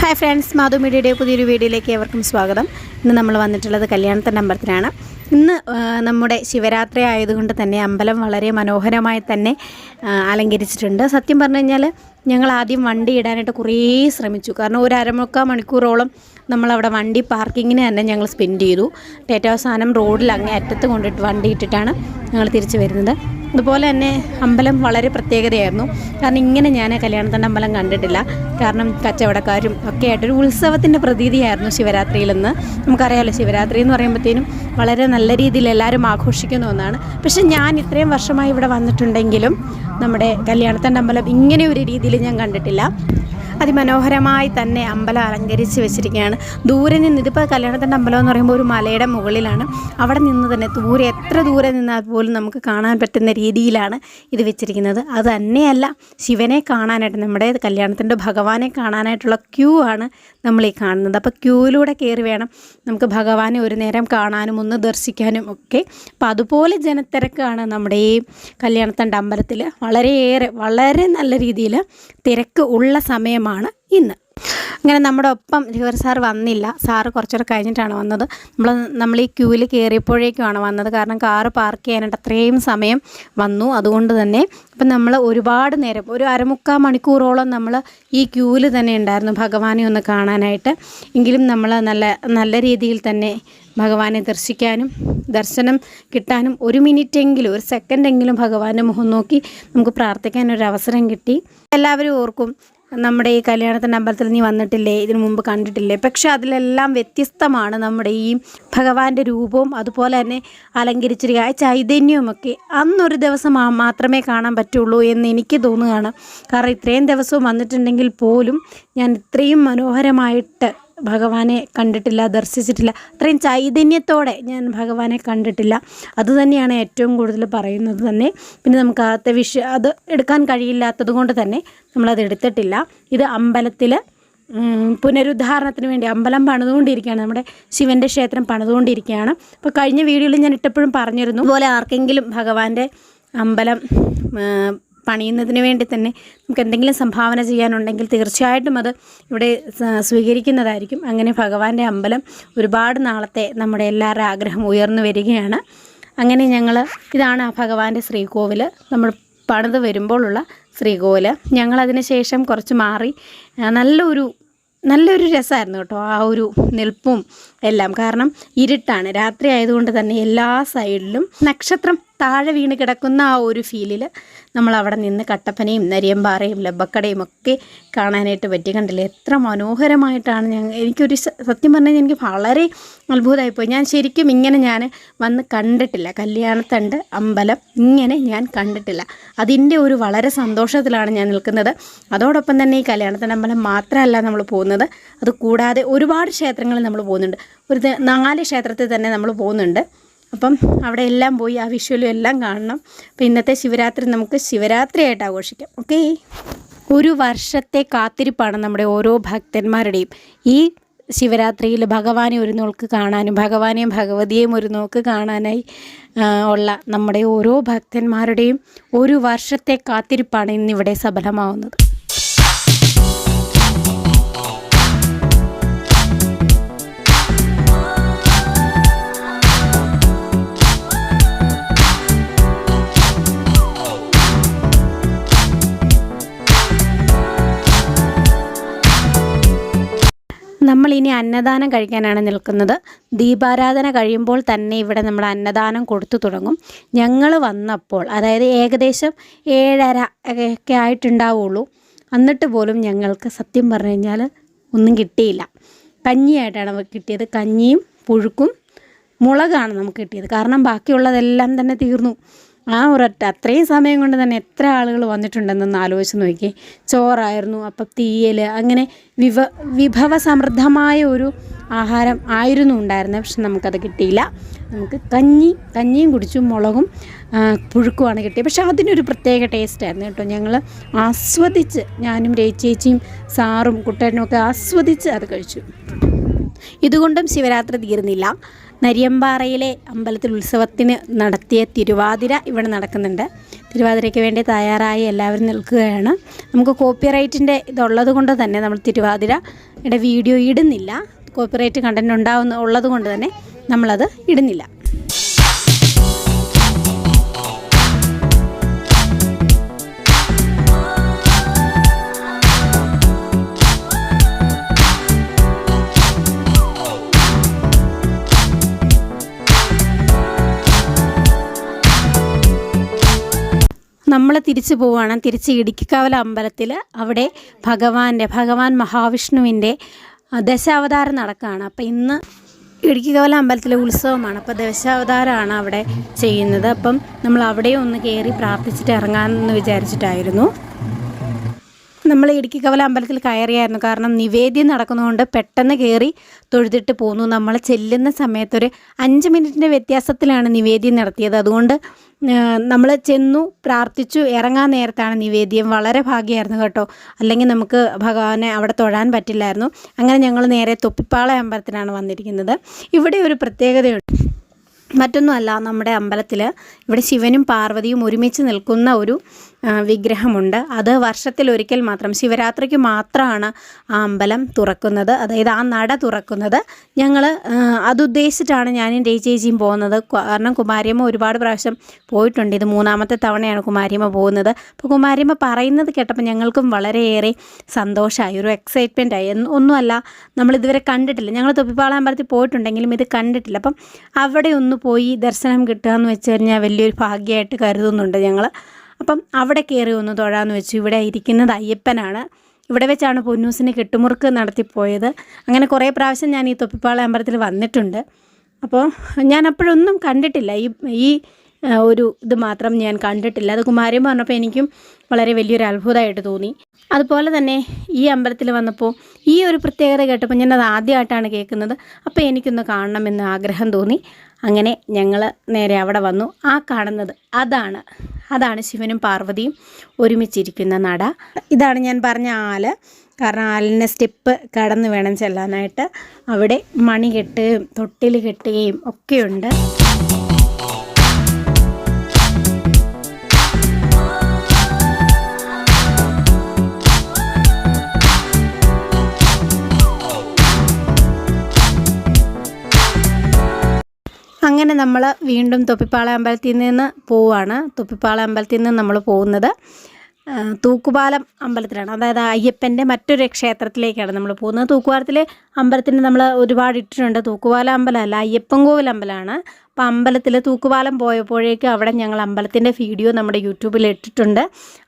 Hi friends Madhu മീഡിയയുടെ പുതിയൊരു വീഡിയോയിലേക്ക് ഏവർക്കും സ്വാഗതം. ഇന്ന് നമ്മൾ വന്നിട്ടുള്ളത് കല്യാണത്തിന്റെ അമ്പലത്തിലാണ്. ഇന്ന് നമ്മുടെ ശിവരാത്രി ആയതുകൊണ്ട് തന്നെ അമ്പലം വളരെ മനോഹരമായി തന്നെ അലങ്കരിച്ചിട്ടുണ്ട്. സത്യം പറഞ്ഞു കഴിഞ്ഞാൽ ഞങ്ങൾ ആദ്യം വണ്ടി ഇടാനായിട്ട് കുറേ ശ്രമിച്ചു. കാരണം ഒരു അരമുക്കാൽ മണിക്കൂറോളം നമ്മളവിടെ വണ്ടി പാർക്കിങ്ങിന് തന്നെ ഞങ്ങൾ സ്പെൻഡ് ചെയ്തു. ഏറ്റവും അവസാനം റോഡിൽ അങ്ങേ അറ്റത്ത് കൊണ്ടിട്ട് വണ്ടി ഇട്ടിട്ടാണ് ഞങ്ങൾ തിരിച്ചു വരുന്നത്. അതുപോലെ തന്നെ അമ്പലം വളരെ പ്രത്യേകതയായിരുന്നു. കാരണം ഇങ്ങനെ ഞാൻ കല്യാണത്തിന്റെ അമ്പലം കണ്ടിട്ടില്ല. കാരണം കച്ചവടക്കാരും ഒക്കെ ആയിട്ടൊരു ഉത്സവത്തിന്റെ പ്രതീതിയായിരുന്നു ശിവരാത്രിയിലെന്ന് നമുക്കറിയാമല്ലോ ശിവരാത്രി എന്ന് പറയുമ്പോഴത്തേനും വളരെ നല്ല രീതിയിൽ എല്ലാവരും ആഘോഷിക്കുന്ന ഒന്നാണ്. പക്ഷെ ഞാൻ ഇത്രയും വർഷമായി ഇവിടെ വന്നിട്ടുണ്ടെങ്കിലും നമ്മുടെ കല്യാണത്തിന്റെ അമ്പലം ഇങ്ങനെ ഒരു രീതിയിൽ ഞാൻ കണ്ടിട്ടില്ല. അതിമനോഹരമായി തന്നെ അമ്പലം അലങ്കരിച്ച് വെച്ചിരിക്കുകയാണ്. ദൂരെ നിന്ന് ഇതിപ്പോൾ കല്യാണത്തിന്റെ അമ്പലം എന്ന് പറയുമ്പോൾ ഒരു മലയുടെ മുകളിലാണ്. അവിടെ നിന്ന് തന്നെ ദൂരെ എത്ര ദൂരെ നിന്നാൽ പോലും നമുക്ക് കാണാൻ പറ്റുന്ന രീതിയിലാണ് ഇത് വെച്ചിരിക്കുന്നത്. അത് തന്നെയല്ല ശിവനെ കാണാനായിട്ട് നമ്മുടെ കല്യാണത്തിന്റെ ഭഗവാനെ കാണാനായിട്ടുള്ള ക്യൂ ആണ് നമ്മൾ ഈ കാണുന്നത്. അപ്പോൾ ക്യൂവിലൂടെ കയറി വേണം നമുക്ക് ഭഗവാനെ ഒരു നേരം കാണാനും ഒന്ന് ദർശിക്കാനും ഒക്കെ. അപ്പോൾ അതുപോലെ ജനത്തിരക്കാണ് നമ്മുടെ ഈ കല്യാണത്തണ്ട അമ്പലത്തിൽ വളരെയേറെ വളരെ നല്ല രീതിയിൽ തിരക്ക് ഉള്ള സമയമാണ് ഇന്ന്. അങ്ങനെ നമ്മുടെ ഒപ്പം ലിവർ സാർ വന്നില്ല. സാറ് കുറച്ചുകൂടെ കഴിഞ്ഞിട്ടാണ് വന്നത്. നമ്മൾ നമ്മൾ ഈ ക്യൂവിൽ കയറിയപ്പോഴേക്കുമാണ് വന്നത്. കാരണം കാറ് പാർക്ക് ചെയ്യാനായിട്ട് അത്രയും സമയം വന്നു. അതുകൊണ്ട് തന്നെ ഇപ്പം നമ്മൾ ഒരുപാട് നേരം ഒരു അരമുക്കാൽ മണിക്കൂറോളം നമ്മൾ ഈ ക്യൂവിൽ തന്നെ ഉണ്ടായിരുന്നു ഭഗവാനെ ഒന്ന് കാണാനായിട്ട്. എങ്കിലും നമ്മൾ നല്ല നല്ല രീതിയിൽ തന്നെ ഭഗവാനെ ദർശിക്കാനും ദർശനം കിട്ടാനും ഒരു മിനിറ്റെങ്കിലും ഒരു സെക്കൻഡെങ്കിലും ഭഗവാന്റെ മുഖം നോക്കി നമുക്ക് പ്രാർത്ഥിക്കാൻ ഒരു അവസരം കിട്ടി. എല്ലാവരും ഓർക്കും നമ്മുടെ ഈ കല്യാണത്തിന്റെ അമ്പലത്തിൽ നീ വന്നിട്ടില്ലേ? ഇതിനു മുമ്പ് കണ്ടിട്ടില്ലേ? പക്ഷെ അതിലെല്ലാം വ്യത്യസ്തമാണ് നമ്മുടെ ഈ ഭഗവാന്റെ രൂപവും അതുപോലെ തന്നെ അലങ്കരിച്ചിരിക്കുക ആ ചൈതന്യവുമൊക്കെ അന്നൊരു ദിവസം മാത്രമേ കാണാൻ പറ്റുള്ളൂ എന്ന് എനിക്ക് തോന്നുകയാണ്. കാരണം ഇത്രയും ദിവസവും വന്നിട്ടുണ്ടെങ്കിൽ പോലും ഞാൻ ഇത്രയും മനോഹരമായിട്ട് ഭഗവാനെ കണ്ടിട്ടില്ല ദർശിച്ചിട്ടില്ല. അത്രയും ചൈതന്യത്തോടെ ഞാൻ ഭഗവാനെ കണ്ടിട്ടില്ല. അതുതന്നെയാണ് ഏറ്റവും കൂടുതൽ പറയുന്നത് തന്നെ. പിന്നെ നമുക്ക് അകത്തെ വിഷ അത് എടുക്കാൻ കഴിയില്ലാത്തത് കൊണ്ട് തന്നെ നമ്മളത് എടുത്തിട്ടില്ല. ഇത് അമ്പലത്തിൽ പുനരുദ്ധാരണത്തിന് വേണ്ടി അമ്പലം പണിതുകൊണ്ടിരിക്കുകയാണ്. നമ്മുടെ ശിവന്റെ ക്ഷേത്രം പണിതുകൊണ്ടിരിക്കുകയാണ്. അപ്പോൾ കഴിഞ്ഞ വീഡിയോയിൽ ഞാൻ ഇട്ടപ്പോഴും പറഞ്ഞിരുന്നു അതുപോലെ ആർക്കെങ്കിലും ഭഗവാന്റെ അമ്പലം പണിയുന്നതിന് വേണ്ടി തന്നെ നമുക്ക് എന്തെങ്കിലും സംഭാവന ചെയ്യാനുണ്ടെങ്കിൽ തീർച്ചയായിട്ടും അത് ഇവിടെ സ്വീകരിക്കുന്നതായിരിക്കും. അങ്ങനെ ഭഗവാന്റെ അമ്പലം ഒരുപാട് നാളത്തെ നമ്മുടെ എല്ലാവരുടെ ആഗ്രഹം ഉയർന്നു വരികയാണ്. അങ്ങനെ ഞങ്ങൾ ഇതാണ് ആ ഭഗവാന്റെ ശ്രീകോവിൽ നമ്മൾ പണിത് വരുമ്പോഴുള്ള ശ്രീകോവിൽ ഞങ്ങളതിന് ശേഷം കുറച്ച് മാറി നല്ലൊരു നല്ലൊരു രസമായിരുന്നു കേട്ടോ ആ ഒരു നിൽപ്പും എല്ലാം. കാരണം ഇരുട്ടാണ്. രാത്രി ആയതുകൊണ്ട് തന്നെ എല്ലാ സൈഡിലും നക്ഷത്രം താഴെ വീണ് കിടക്കുന്ന ആ ഒരു ഫീലിൽ നമ്മൾ അവിടെ നിന്ന് കട്ടപ്പനയും നരിയമ്പാറയും ലബ്ബക്കടയും ഒക്കെ കാണാനായിട്ട് പറ്റി. കണ്ടില്ല? എത്ര മനോഹരമായിട്ടാണ് ഞാൻ എനിക്കൊരു സത്യം പറഞ്ഞാൽ എനിക്ക് വളരെ അത്ഭുതമായിപ്പോയി ഞാൻ ശരിക്കും ഇങ്ങനെ ഞാൻ വന്ന് കണ്ടിട്ടില്ല. കല്യാണത്തണ്ട് അമ്പലം ഇങ്ങനെ ഞാൻ കണ്ടിട്ടില്ല. അതിന്റെ ഒരു വളരെ സന്തോഷത്തിലാണ് ഞാൻ നിൽക്കുന്നത്. അതോടൊപ്പം തന്നെ ഈ കല്യാണത്തണ്ട് അമ്പലം മാത്രമല്ല നമ്മൾ പോകുന്നത്. അത് കൂടാതെ ഒരുപാട് ക്ഷേത്രങ്ങളിൽ നമ്മൾ പോകുന്നുണ്ട്. ഒരു നാല് ക്ഷേത്രത്തിൽ തന്നെ നമ്മൾ പോകുന്നുണ്ട്. അപ്പം അവിടെ എല്ലാം പോയി ആ വിഷ്വലും എല്ലാം കാണണം. അപ്പം ഇന്നത്തെ ശിവരാത്രി നമുക്ക് ശിവരാത്രിയായിട്ട് ആഘോഷിക്കാം. ഓക്കേ ഒരു വർഷത്തെ കാത്തിരിപ്പാണ് നമ്മുടെ ഓരോ ഭക്തന്മാരുടെയും. ഈ ശിവരാത്രിയിൽ ഭഗവാനെ ഒരു നോൾക്ക് കാണാനും ഭഗവാനെയും ഭഗവതിയെയും ഒരു നോക്ക് കാണാനായി ഉള്ള നമ്മുടെ ഓരോ ഭക്തന്മാരുടെയും ഒരു വർഷത്തെ കാത്തിരിപ്പാണ് ഇന്നിവിടെ സഫലമാവുന്നത്. അന്നദാനം കഴിക്കാനാണ് നിൽക്കുന്നത്. ദീപാരാധന കഴിയുമ്പോൾ തന്നെ ഇവിടെ നമ്മൾ അന്നദാനം കൊടുത്തു തുടങ്ങും. ഞങ്ങൾ വന്നപ്പോൾ അതായത് ഏകദേശം ഏഴര ഒക്കെ ആയിട്ടുണ്ടാവുള്ളൂ. എന്നിട്ട് പോലും ഞങ്ങൾക്ക് സത്യം പറഞ്ഞു കഴിഞ്ഞാൽ ഒന്നും കിട്ടിയില്ല. കഞ്ഞിയായിട്ടാണ് കിട്ടിയത്. കഞ്ഞിയും പുഴുക്കും മുളകാണ് നമുക്ക് കിട്ടിയത്. കാരണം ബാക്കിയുള്ളതെല്ലാം തന്നെ തീർന്നു. ആ ഒരൊറ്റ അത്രയും സമയം കൊണ്ട് തന്നെ എത്ര ആളുകൾ വന്നിട്ടുണ്ടെന്നൊന്ന് ആലോചിച്ച് നോക്കി. ചോറായിരുന്നു അപ്പം തീയൽ അങ്ങനെ വിഭ വിഭവ സമൃദ്ധമായ ഒരു ആഹാരം ആയിരുന്നു ഉണ്ടായിരുന്നത്. പക്ഷെ നമുക്കത് കിട്ടിയില്ല. നമുക്ക് കഞ്ഞി കഞ്ഞിയും കുടിച്ചു മുളകും പുഴുക്കുമാണ് കിട്ടിയത്. പക്ഷെ അതിനൊരു പ്രത്യേക ടേസ്റ്റായിരുന്നു കേട്ടോ. ഞങ്ങൾ ആസ്വദിച്ച് ഞാനും രേച്ചേച്ചിയും സാറും കുട്ടനും ഒക്കെ ആസ്വദിച്ച് അത് കഴിച്ചു. ഇതുകൊണ്ടും ശിവരാത്രി തീർന്നില്ല. നരിയമ്പാറയിലെ അമ്പലത്തിൽ ഉത്സവത്തിന് നടത്തിയ തിരുവാതിര ഇവിടെ നടക്കുന്നുണ്ട്. തിരുവാതിരയ്ക്ക് വേണ്ടി തയ്യാറായി എല്ലാവരും നിൽക്കുകയാണ്. നമുക്ക് കോപ്പിറൈറ്റിന്റെ ഇതുള്ളത് കൊണ്ട് തന്നെ നമ്മൾ തിരുവാതിരയുടെ വീഡിയോ ഇടുന്നില്ല. കോപ്പിറൈറ്റ് കണ്ടന്റ് ഉണ്ടാവുന്ന ഉള്ളത് കൊണ്ട് തന്നെ നമ്മളത് ഇടുന്നില്ല. നമ്മൾ തിരിച്ചു പോവുകയാണ്. തിരിച്ച് ഇടുക്കിക്കാവല അമ്പലത്തിൽ അവിടെ ഭഗവാന്റെ ഭഗവാൻ മഹാവിഷ്ണുവിന്റെ ദശാവതാരം നടക്കുകയാണ്. അപ്പം ഇന്ന് ഇടുക്കിക്കവല അമ്പലത്തിലെ ഉത്സവമാണ്. അപ്പോൾ ദശാവതാരമാണ് അവിടെ ചെയ്യുന്നത്. അപ്പം നമ്മൾ അവിടെ ഒന്ന് കയറി പ്രാർത്ഥിച്ചിട്ട് ഇറങ്ങാമെന്ന് വിചാരിച്ചിട്ടായിരുന്നു. നമ്മൾ ഇടുക്കി അമ്പലത്തിൽ കയറിയായിരുന്നു. കാരണം നിവേദ്യം നടക്കുന്നതുകൊണ്ട് പെട്ടെന്ന് കയറി തൊഴുതിട്ട് പോന്നു. നമ്മൾ ചെല്ലുന്ന സമയത്തൊരു അഞ്ച് മിനിറ്റിന്റെ വ്യത്യാസത്തിലാണ് നിവേദ്യം നടത്തിയത്. അതുകൊണ്ട് നമ്മൾ ചെന്നു പ്രാർത്ഥിച്ചു ഇറങ്ങാൻ നേരത്താണ് നിവേദ്യം. വളരെ ഭാഗ്യമായിരുന്നു കേട്ടോ. അല്ലെങ്കിൽ നമുക്ക് ഭഗവാനെ അവിടെ തൊഴാൻ പറ്റില്ലായിരുന്നു. അങ്ങനെ ഞങ്ങൾ നേരെ തൊപ്പിപ്പാള അമ്പലത്തിലാണ് വന്നിരിക്കുന്നത്. ഇവിടെ ഒരു പ്രത്യേകതയുണ്ട്. മറ്റൊന്നുമല്ല നമ്മുടെ അമ്പലത്തിൽ ഇവിടെ ശിവനും പാർവതിയും ഒരുമിച്ച് നിൽക്കുന്ന ഒരു വിഗ്രഹമുണ്ട്. അത് വർഷത്തിൽ ഒരിക്കൽ മാത്രം ശിവരാത്രിക്ക് മാത്രമാണ് ആ അമ്പലം തുറക്കുന്നത്. അതായത് ആ നട തുറക്കുന്നത്. ഞങ്ങൾ അതുദ്ദേശിച്ചിട്ടാണ് ഞാനും ചേച്ചിയും പോകുന്നത്. കാരണം കുമാരിയമ്മ ഒരുപാട് പ്രാവശ്യം പോയിട്ടുണ്ട്. ഇത് മൂന്നാമത്തെ തവണയാണ് കുമാരിയമ്മ പോകുന്നത്. അപ്പോൾ കുമാരിയമ്മ പറയുന്നത് കേട്ടപ്പോൾ ഞങ്ങൾക്കും വളരെയേറെ സന്തോഷമായി ഒരു എക്സൈറ്റ്മെന്റ് ആയി. ഒന്നുമല്ല നമ്മൾ ഇതുവരെ കണ്ടിട്ടില്ല. ഞങ്ങൾ തൊപ്പിപ്പാള അമ്പലത്തിൽ പോയിട്ടുണ്ടെങ്കിലും ഇത് കണ്ടിട്ടില്ല. അപ്പം അവിടെ ഒന്ന് പോയി ദർശനം കിട്ടുക എന്ന് വെച്ച് കഴിഞ്ഞാൽ വലിയൊരു ഭാഗ്യമായിട്ട് കരുതുന്നുണ്ട് ഞങ്ങൾ അപ്പം അവിടെ കയറി ഒന്ന് തൊഴാന്ന് വെച്ചു. ഇവിടെ ഇരിക്കുന്നത് അയ്യപ്പനാണ്. ഇവിടെ വെച്ചാണ് പൊന്നൂസിന് കെട്ടുമുറുക്ക് നടത്തിപ്പോയത്. അങ്ങനെ കുറേ പ്രാവശ്യം ഞാൻ ഈ തൊപ്പിപ്പാള അമ്പലത്തിൽ വന്നിട്ടുണ്ട്. അപ്പോൾ ഞാൻ അപ്പോഴൊന്നും കണ്ടിട്ടില്ല. ഈ ഈ ഒരു ഇത് മാത്രം ഞാൻ കണ്ടിട്ടില്ല. അത് കുമാരൻ പറഞ്ഞപ്പോൾ എനിക്കും വളരെ വലിയൊരു അത്ഭുതമായിട്ട് തോന്നി. അതുപോലെ തന്നെ ഈ അമ്പലത്തിൽ വന്നപ്പോൾ ഈ ഒരു പ്രത്യേകത കേട്ടപ്പോൾ ഞാൻ അത് ആദ്യമായിട്ടാണ് കേൾക്കുന്നത്. അപ്പോൾ എനിക്കൊന്ന് കാണണമെന്ന് ആഗ്രഹം തോന്നി. അങ്ങനെ ഞങ്ങൾ നേരെ അവിടെ വന്നു. ആ കാണുന്നത് അതാണ്. അതാണ് ശിവനും പാർവതിയും ഒരുമിച്ചിരിക്കുന്ന നട. ഇതാണ് ഞാൻ പറഞ്ഞ ആൽ. കാരണം ആലിന്റെ സ്റ്റെപ്പ് കടന്നു വേണം ചെല്ലാനായിട്ട്. അവിടെ മണി കെട്ടുകയും തൊട്ടിൽ കെട്ടുകയും ഒക്കെയുണ്ട്. അങ്ങനെ നമ്മൾ വീണ്ടും തൊപ്പിപ്പാള അമ്പലത്തിൽ നിന്ന് പോവുകയാണ് തൊപ്പിപ്പാള അമ്പലത്തിൽ നിന്ന് നമ്മൾ പോകുന്നത്. തൂക്കുപാലം അമ്പലത്തിലാണ്. അതായത് അയ്യപ്പന്റെ മറ്റൊരു ക്ഷേത്രത്തിലേക്കാണ് നമ്മൾ പോകുന്നത്. തൂക്കുപാലത്തിൽ അമ്പലത്തിന് നമ്മൾ ഒരുപാട് ഇട്ടിട്ടുണ്ട്. തൂക്കുപാലം അമ്പലമല്ല അയ്യപ്പൻ കോവിൽ അമ്പലമാണ്. അപ്പോൾ അമ്പലത്തിൽ തൂക്കുപാലം പോയപ്പോഴേക്കും അവിടെ ഞങ്ങൾ അമ്പലത്തിന്റെ വീഡിയോ നമ്മുടെ യൂട്യൂബിൽ ഇട്ടിട്ടുണ്ട്.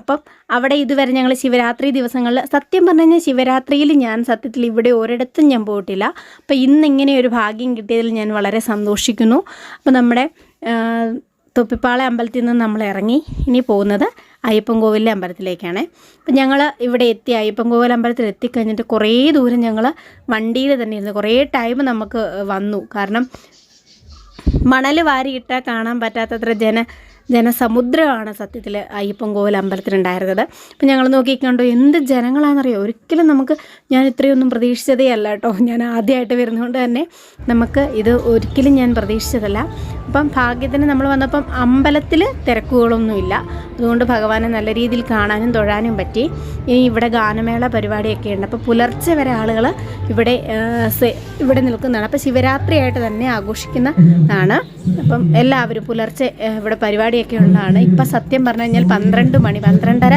അപ്പം അവിടെ ഇതുവരെ ഞങ്ങൾ ശിവരാത്രി ദിവസങ്ങളിൽ സത്യം പറഞ്ഞു കഴിഞ്ഞാൽ ശിവരാത്രിയിൽ ഞാൻ സത്യത്തിൽ ഇവിടെ ഒരിടത്തും ഞാൻ പോയിട്ടില്ല. അപ്പോൾ ഇന്നിങ്ങനെ ഒരു ഭാഗ്യം കിട്ടിയതിൽ ഞാൻ വളരെ സന്തോഷിക്കുന്നു. അപ്പോൾ നമ്മുടെ തൊപ്പിപ്പാള അമ്പലത്തിൽ നിന്ന് നമ്മൾ ഇറങ്ങി ഇനി പോകുന്നത് അയ്യപ്പൻ കോവിലിലെ അമ്പലത്തിലേക്കാണ്. അപ്പം ഞങ്ങൾ ഇവിടെ എത്തി അയ്യപ്പൻ കോവിൽ അമ്പലത്തിൽ എത്തിക്കഴിഞ്ഞിട്ട് കുറേ ദൂരം ഞങ്ങൾ വണ്ടിയിൽ തന്നെ ഇരുന്ന് കുറേ ടൈം നമുക്ക് വന്നു. കാരണം മണൽ വാരിയിട്ടാൽ കാണാൻ പറ്റാത്തത്ര ജന ജനസമുദ്രമാണ് സത്യത്തിൽ അയ്യപ്പൻ കോവിൽ അമ്പലത്തിലുണ്ടായിരുന്നത്. അപ്പം ഞങ്ങൾ നോക്കിക്കണ്ടു എന്ത് ജനങ്ങളാണെന്നറിയോ? ഒരിക്കലും നമുക്ക് ഞാൻ ഇത്രയൊന്നും പ്രതീക്ഷിച്ചതേ അല്ല കേട്ടോ. ഞാൻ ആദ്യമായിട്ട് വരുന്നതുകൊണ്ട് തന്നെ നമുക്ക് ഇത് ഒരിക്കലും ഞാൻ പ്രതീക്ഷിച്ചതല്ല. അപ്പം ഭാഗ്യത്തിന് നമ്മൾ വന്നപ്പം അമ്പലത്തിൽ തിരക്കുകളൊന്നുമില്ല. അതുകൊണ്ട് ഭഗവാനെ നല്ല രീതിയിൽ കാണാനും തൊഴാനും പറ്റി. ഇനി ഇവിടെ ഗാനമേള പരിപാടിയൊക്കെ ഉണ്ട്. അപ്പോൾ പുലർച്ചെ വരെ ആളുകൾ ഇവിടെ ഇവിടെ നിൽക്കുന്നതാണ്. അപ്പോൾ ശിവരാത്രിയായിട്ട് തന്നെ ആഘോഷിക്കുന്നതാണ്. അപ്പം എല്ലാവരും പുലർച്ചെ ഇവിടെ ഇവിടെ പരിപാടിയൊക്കെ ഉള്ളതാണ് ഇപ്പം സത്യം പറഞ്ഞു കഴിഞ്ഞാൽ പന്ത്രണ്ട് മണി പന്ത്രണ്ടര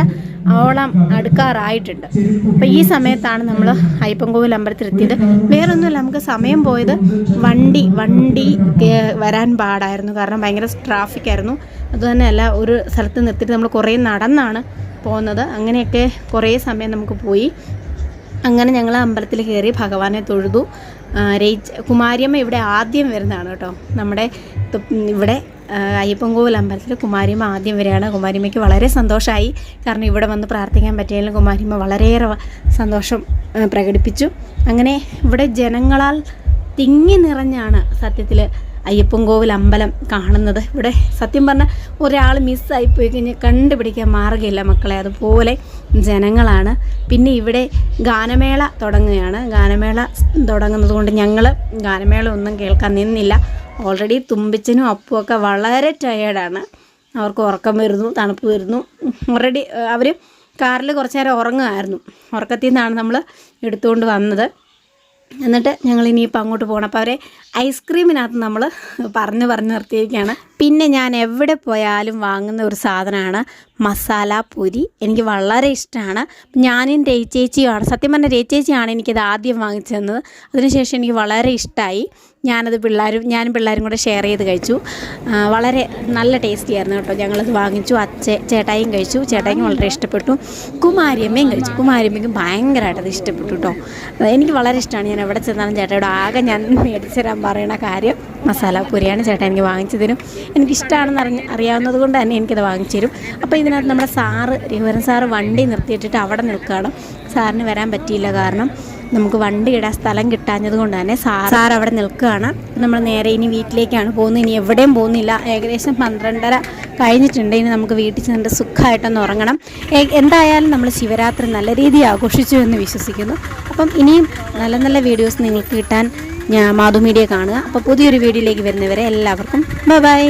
ഓളം അടുക്കാറായിട്ടുണ്ട്. അപ്പം ഈ സമയത്താണ് നമ്മൾ അയ്യപ്പൻകോവിൽ അമ്പലത്തിലെത്തിയത്. വേറൊന്നുമില്ല നമുക്ക് സമയം പോയത് വണ്ടി വണ്ടി വരാൻ പാടായിരുന്നു. കാരണം ഭയങ്കര ട്രാഫിക് ആയിരുന്നു അതുതന്നെയല്ല ഒരു സ്ഥലത്ത് നിർത്തിയിട്ട് നമ്മൾ കുറേ നടന്നാണ് പോകുന്നത് അങ്ങനെയൊക്കെ കുറേ സമയം നമുക്ക് പോയി. അങ്ങനെ ഞങ്ങൾ അമ്പലത്തിൽ കയറി ഭഗവാനെ തൊഴുതു. രയിച്ച കുമാരിയമ്മ ഇവിടെ ആദ്യം വരുന്നതാണ് കേട്ടോ. നമ്മുടെ ഇവിടെ അയ്യപ്പൻകോവിൽ അമ്പലത്തിൽ കുമാരിമ്മ ആദ്യം വരികയാണ്. കുമാരിമ്മയ്ക്ക് വളരെ സന്തോഷമായി കാരണം ഇവിടെ വന്ന് പ്രാർത്ഥിക്കാൻ പറ്റിയാലും കുമാരിമ്മ വളരെയേറെ സന്തോഷം പ്രകടിപ്പിച്ചു. അങ്ങനെ ഇവിടെ ജനങ്ങളാൽ തിങ്ങി നിറഞ്ഞാണ് സത്യത്തിൽ അയ്യപ്പൻകോവിൽ അമ്പലം കാണുന്നത്. ഇവിടെ സത്യം പറഞ്ഞാൽ ഒരാൾ മിസ്സായി പോയി കഴിഞ്ഞാൽ കണ്ടുപിടിക്കാൻ മാർഗമില്ല മക്കളെ. അതുപോലെ ജനങ്ങളാണ്. പിന്നെ ഇവിടെ ഗാനമേള തുടങ്ങുകയാണ്. ഗാനമേള തുടങ്ങുന്നത് കൊണ്ട് ഞങ്ങൾ ഗാനമേള ഒന്നും കേൾക്കാൻ നിന്നില്ല. ഓൾറെഡി തുമ്പിച്ചനും അപ്പും ഒക്കെ വളരെ ടയേർഡാണ് അവർക്ക് ഉറക്കം വരുന്നു തണുപ്പ് വരുന്നു. ഓൾറെഡി അവർ കാറിൽ കുറച്ച് നേരം ഉറങ്ങുമായിരുന്നു. ഉറക്കത്തിൽ നിന്നാണ് നമ്മൾ എടുത്തുകൊണ്ട് വന്നത്. എന്നിട്ട് ഞങ്ങൾ ഇനിയിപ്പോൾ അങ്ങോട്ട് പോകണം അപ്പോൾ അവരെ ഐസ്ക്രീമിനകത്ത് നമ്മൾ പറഞ്ഞു പറഞ്ഞു നിർത്തിയിരിക്കുകയാണ്. പിന്നെ ഞാൻ എവിടെ പോയാലും വാങ്ങുന്ന ഒരു സാധനമാണ് മസാല പൂരി. എനിക്ക് വളരെ ഇഷ്ടമാണ്. ഞാനും രേച്ചേച്ചിയുമാണ് സത്യം പറഞ്ഞാൽ രേച്ചേച്ചിയാണ് എനിക്കത് ആദ്യം വാങ്ങിച്ചു തന്നത് അതിനുശേഷം എനിക്ക് വളരെ ഇഷ്ടമായി ഞാനത് പിള്ളേരും ഞാനും പിള്ളേരും കൂടെ ഷെയർ ചെയ്ത് കഴിച്ചു. വളരെ നല്ല ടേസ്റ്റി ആയിരുന്നു കേട്ടോ. ഞങ്ങളത് വാങ്ങിച്ചു. അച്ഛ ചേട്ടായും കഴിച്ചു. ചേട്ടായിക്കും വളരെ ഇഷ്ടപ്പെട്ടു. കുമാരിയമ്മയും കഴിച്ചു. കുമാരിയമ്മയ്ക്കും ഭയങ്കരമായിട്ട് അത് ഇഷ്ടപ്പെട്ടു കേട്ടോ. എനിക്ക് വളരെ ഇഷ്ടമാണ്. ഞാൻ എവിടെ ചെന്നാലും ചേട്ടയോട് ആകെ ഞാൻ മേടിച്ചു തരാൻ പറയണ കാര്യം മസാല പൂരിയാണ് ചേട്ടാ എനിക്ക് വാങ്ങിച്ചു തരും. എനിക്കിഷ്ടമാണെന്ന് അറിഞ്ഞ് അറിയാവുന്നത് കൊണ്ട് തന്നെ എനിക്കത് വാങ്ങിച്ചു തരും. അപ്പോൾ ഇതിനകത്ത് നമ്മുടെ സാറ് രഘുവരൻ സാറ് വണ്ടി നിർത്തിയിട്ടിട്ട് അവിടെ നിൽക്കുകയാണ്. സാറിന് വരാൻ പറ്റിയില്ല കാരണം നമുക്ക് വണ്ടി ഇടാൻ സ്ഥലം കിട്ടാഞ്ഞത് കൊണ്ട് തന്നെ സാർ സാർ അവിടെ നിൽക്കുകയാണ്. നമ്മൾ നേരെ ഇനി വീട്ടിലേക്കാണ് പോകുന്നത്. ഇനി എവിടെയും പോകുന്നില്ല. ഏകദേശം പന്ത്രണ്ടര കഴിഞ്ഞിട്ടുണ്ട്. ഇനി നമുക്ക് വീട്ടിൽ ചെന്നിട്ട് സുഖമായിട്ടൊന്ന് ഉറങ്ങണം. എന്തായാലും നമ്മൾ ശിവരാത്രി നല്ല രീതിയിൽ ആഘോഷിച്ചു എന്ന് വിശ്വസിക്കുന്നു. അപ്പം ഇനിയും നല്ല നല്ല വീഡിയോസ് നിങ്ങൾക്ക് കിട്ടാൻ ഞാൻ മാധു മീഡിയ കാണുക. അപ്പോൾ പുതിയൊരു വീഡിയോയിലേക്ക് വരുന്നവരെ എല്ലാവർക്കും ബൈ ബൈ.